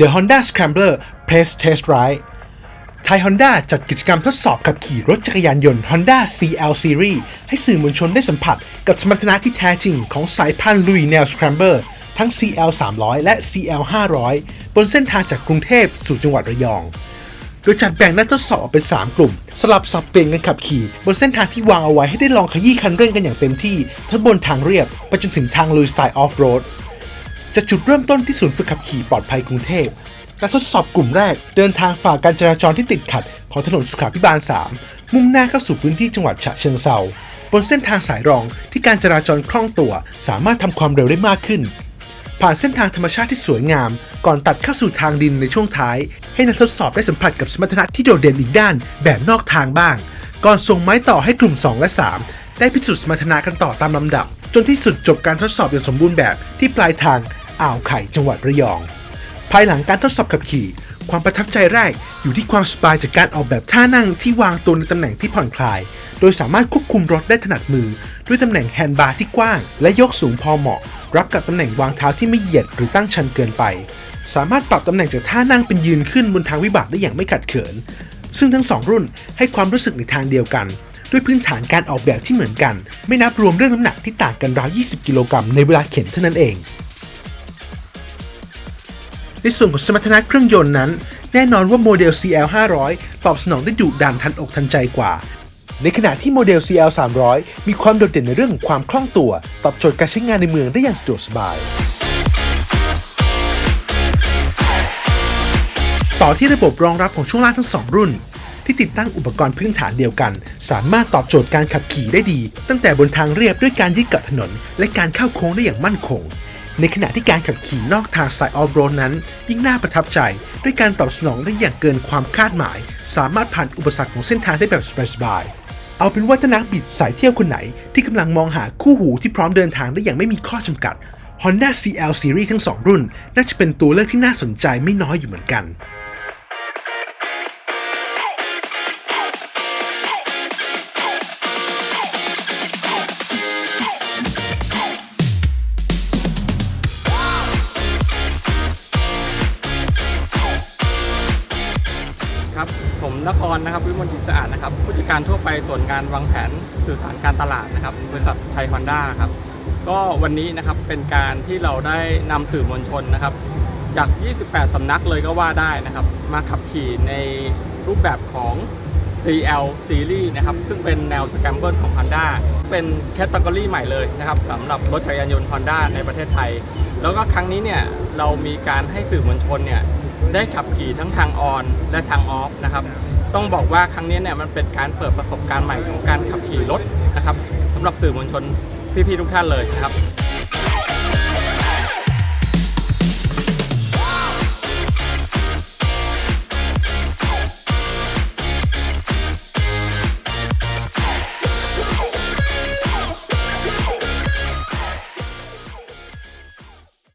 The Honda Scrambler Place Test Ride ไทย Honda จัดกิจกรรมทดสอบขับขี่รถจักรยานยนต์ Honda CL Series ให้สื่อมวลชนได้สัมผัสกับสมรรถนะที่แท้จริงของสายพันธุ์ลุยแนว Scrambler ทั้ง CL 300 และ CL 500 บนเส้นทางจากกรุงเทพสู่จังหวัดระยอง โดยจัดแบ่งนักทดสอบเป็น 3 กลุ่ม สลับสับเปลี่ยนกันขับขี่ บนเส้นทางที่วางเอาไว้ให้ได้ลองขยี้คันเร่งกันอย่างเต็มที่ ทั้งบนทางเรียบไปจนถึงทางลุยสไตล์ออฟโรด จากจุดเริ่มต้นที่ศูนย์ฝึกขับขี่ปลอดภัยกรุงเทพนักทดสอบกลุ่มแรกเดินทางฝ่าการจราจรที่ติดขัด ของถนนสุขาพิบาล 3 มุ่งหน้าเข้าสู่พื้นที่จังหวัดฉะเชิงเซาบนเส้นทางสายรองที่การจราจรคล่องตัว สามารถทำความเร็วได้มากขึ้น ผ่านเส้นทางธรรมชาติที่สวยงาม ก่อนตัดเข้าสู่ทางดินในช่วงท้าย ให้นักทดสอบได้สัมผัสกับสมรรถนะที่โดดเด่นอีกด้าน แบบนอกทางบ้าง ก่อนส่งไม้ต่อให้กลุ่ม 2 และ 3 ได้พิสูจน์สมรรถนะกันต่อตามลำดับ จนที่สุดจบการทดสอบอย่างสมบูรณ์แบบที่ปลายทาง อ่าวไข่จังหวัดระยอง ภายหลังการทดสอบขับขี่ ความประทับใจแรกอยู่ที่ความสบายจากการออกแบบท่านั่งที่วางตัวในตำแหน่งที่ผ่อนคลาย โดยสามารถควบคุมรถได้ถนัดมือ ด้วยตำแหน่งแฮนด์บาร์ที่กว้าง และยกสูงพอเหมาะ รับกับตำแหน่งวางเท้าที่ไม่เหยียดหรือตั้งชันเกินไป สามารถปรับตำแหน่งจากท่านั่งเป็นยืนขึ้นบนทางวิบากได้อย่างไม่ขัดเขิน ซึ่งทั้งสองรุ่นให้ความรู้สึกในทางเดียวกันด้วยพื้นฐานการออกแบบที่เหมือนกัน ไม่นับรวมเรื่องน้ำหนักที่ต่างกันราว 20 กิโลกรัมในเวลาเข็นเท่านั้นเอง ในส่วนของสมรรถนะเครื่องยนต์นั้น แน่นอนว่าโมเดล CL 500ตอบสนองได้ดุดันทันอกทันใจกว่า ในขณะที่โมเดล CL 300มีความโดดเด่นในเรื่องของความคล่องตัว ตอบโจทย์การใช้งานในเมืองได้อย่างสะดวกสบาย ต่อที่ระบบรองรับของช่วงล่างทั้ง 2 รุ่นที่ติดตั้งอุปกรณ์พื้นฐานเดียวกัน สามารถตอบโจทย์การขับขี่ได้ดี ตั้งแต่บนทางเรียบด้วยการยึดเกาะถนน และการเข้าโค้งได้อย่างมั่นคง ในขณะที่การขับขี่นอกทางสายออฟโรดนั้น ยิ่งน่าประทับใจ ด้วยการตอบสนองได้อย่างเกินความคาดหมาย สามารถผ่านอุปสรรคของเส้นทางได้แบบสบายๆเอาเป็นว่าถ้านักบิดสายเที่ยวคนไหน ที่กำลังมองหาคู่หูที่พร้อมเดินทางได้อย่างไม่มีข้อจำกัด Honda CL Series ทั้งสองรุ่น น่าจะเป็นตัวเลือกที่น่าสนใจไม่น้อยอยู่เหมือนกัน นครนะครับวิมลจิตสะอาดนะครับผู้จัดการทั่วไปส่วนงานวางแผนสื่อสารการตลาดนะครับบริษัทไทยฮอนด้าครับก็วันนี้นะครับเป็นการที่เราได้นำสื่อมวลชนนะครับ จาก 28สำนักเลยก็ว่าได้นะครับ มาขับขี่ในรูปแบบของ CL Series นะครับ ซึ่งเป็นแนวสแกมเบิลของ Honda เป็นแคตตากรีใหม่เลยนะครับสำหรับรถจักรยานยนต์ Honda ในประเทศไทย แล้วก็ครั้งนี้เนี่ยเรามีการให้สื่อมวลชนเนี่ย ได้ขับขี่ทั้งทางออนและทางออฟนะครับ ต้องบอกว่าครั้งนี้เนี่ยมันเป็นการเปิดประสบการณ์ใหม่ของการขับขี่รถนะครับสำหรับสื่อมวลชนพี่ๆทุกท่านเลยนะครับ